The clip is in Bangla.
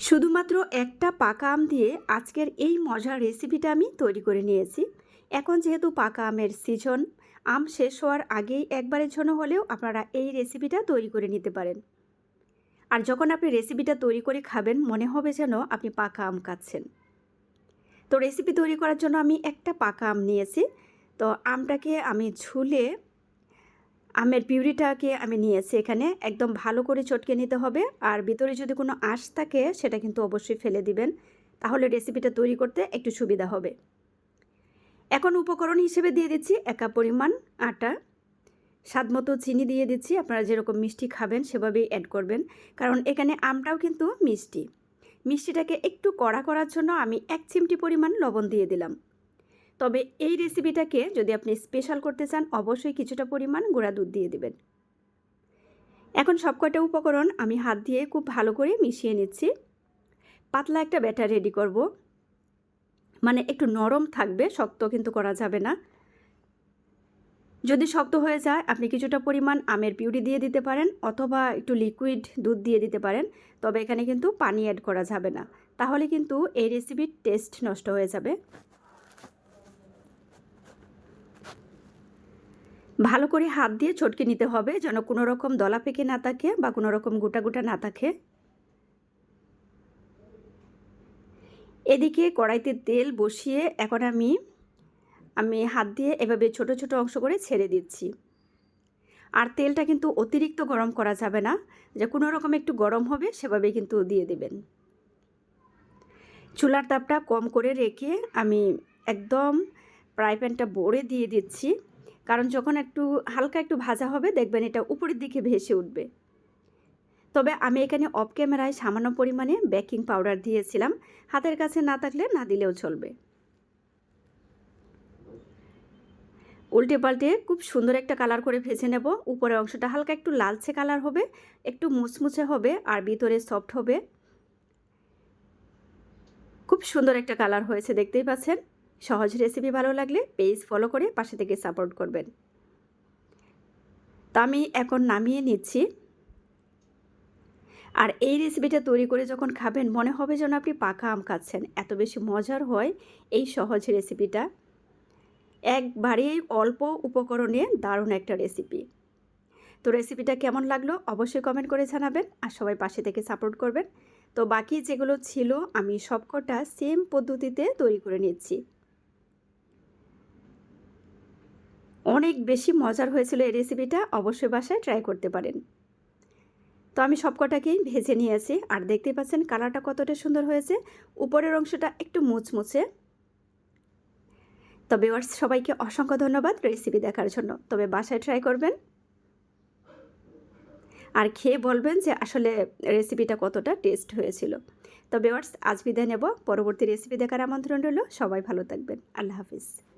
শুধুমাত্র একটা পাকা আম দিয়ে আজকের এই মজার রেসিপিটা আমি তৈরি করে নিয়েছি। এখন যেহেতু পাকা আমের সিজন আম শেষ হওয়ার আগেই একবারের জন্য হলেও আপনারা এই রেসিপিটা তৈরি করে নিতে পারেন। আর যখন আপনি রেসিপিটা তৈরি করে খাবেন, মনে হবে যেন আপনি পাকা আম খাচ্ছেন। তো রেসিপি তৈরি করার জন্য আমি একটা পাকা আম নিয়েছি। তো আমটাকে আমি ঝুলে আমের পিউরিটাকে আমি নিয়েছি এখানে। একদম ভালো করে চটকে নিতে হবে। আর ভিতরে যদি কোনো আঁশ থাকে, সেটা কিন্তু অবশ্যই ফেলে দিবেন। তাহলে রেসিপিটা তৈরি করতে একটু সুবিধা হবে। এখন উপকরণ হিসেবে দিয়ে দিচ্ছি একা পরিমাণ আটা। স্বাদ মতো চিনি দিয়ে দিচ্ছি। আপনারা যেরকম মিষ্টি খাবেন, সেভাবেই অ্যাড করবেন। কারণ এখানে আমটাও কিন্তু মিষ্টি। মিষ্টিটাকে একটু কড়া করার জন্য আমি এক চিমটি পরিমাণ লবণ দিয়ে দিলাম। তবে এই রেসিপিটাকে যদি আপনি স্পেশাল করতে চান, অবশ্যই কিছুটা পরিমাণ গুঁড়া দুধ দিয়ে দেবেন। এখন সবকটা উপকরণ আমি হাত দিয়ে খুব ভালো করে মিশিয়ে নিচ্ছি। পাতলা একটা ব্যাটার রেডি করব। মানে একটু নরম থাকবে, শক্ত কিন্তু করা যাবে না। যদি শক্ত হয়ে যায়, আপনি কিছুটা পরিমাণ আমের পিউরি দিয়ে দিতে পারেন অথবা একটু লিকুইড দুধ দিয়ে দিতে পারেন, তবে এখানে কিন্তু পানি অ্যাড করা যাবে না। তাহলে কিন্তু এই রেসিপির টেস্ট নষ্ট হয়ে যাবে। ভালো করে হাত দিয়ে ছটকে নিতে হবে যেন কোনো রকম দলা পেকে না থাকে বা কোনো রকম গোটা গোটা না থাকে। এদিকে কড়াইতে তেল বসিয়ে এখন আমি আমি হাত দিয়ে এভাবে ছোট ছোট অংশ করে ছেড়ে দিচ্ছি। আর তেলটা কিন্তু অতিরিক্ত গরম করা যাবে না, যে কোনো রকম একটু গরম হবে সেভাবে কিন্তু দিয়ে দেবেন। চুলার তাপটা কম করে রেখে আমি একদম ফ্রাই প্যানটা বড়ে দিয়ে দিচ্ছি। কারণ যখন একটু হালকা একটু ভাজা হবে, দেখবেন এটা উপরের দিকে ভেসে উঠবে। তবে আমি এখানে অফ ক্যামেরায় সামান্য পরিমাণে বেকিং পাউডার দিয়েছিলাম। হাতের কাছে না থাকলে না দিলেও চলবে। উল্টে পাল্টে খুব সুন্দর একটা কালার করে ভেজে নেব। উপরের অংশটা হালকা একটু লালচে কালার হবে, একটু মুচমুচে হবে আর ভিতরে সফট হবে। খুব সুন্দর একটা কালার হয়েছে, দেখতেই পাচ্ছেন। সহজ রেসিপি ভালো লাগলে পেজ ফলো করে পাশে থেকে সাপোর্ট করবেন। তা আমি এখন নামিয়ে নিচ্ছি। আর এই রেসিপিটা তৈরি করে যখন খাবেন, মনে হবে যেন আপনি পাকা আম খাচ্ছেন। এত বেশি মজার হয় এই সহজ রেসিপিটা একবারেই অল্প উপকরণে দারুণ একটা রেসিপি তো রেসিপিটা কেমন লাগল অবশ্যই কমেন্ট করে জানাবেন আর সবাই পাশে থেকে সাপোর্ট করবেন। তো বাকি যেগুলো ছিল, আমি সবকটা সেম পদ্ধতিতে তৈরি করে নিচ্ছি। অনেক বেশি মজার হয়েছিল এই রেসিপিটা অবশ্যই বাসায় ট্রাই করতে পারেন। তো আমি সবকটাকেই ভেজে নিয়েছি, আর দেখতে পাচ্ছেন কালারটা কতটা সুন্দর হয়েছে। উপরের অংশটা একটু মুচমুচে। তবে ওয়ার্স সবাইকে অসংখ্য ধন্যবাদ রেসিপি দেখার জন্য। তবে বাসায় ট্রাই করবেন। আর খেয়ে বলবেন যে আসলে রেসিপিটা কতটা টেস্ট হয়েছিল। তবে ওয়ার্স আজ বিদায় নেব। পরবর্তী রেসিপি দেখার আমন্ত্রণ রইল। সবাই ভালো থাকবেন। আল্লাহ হাফিজ।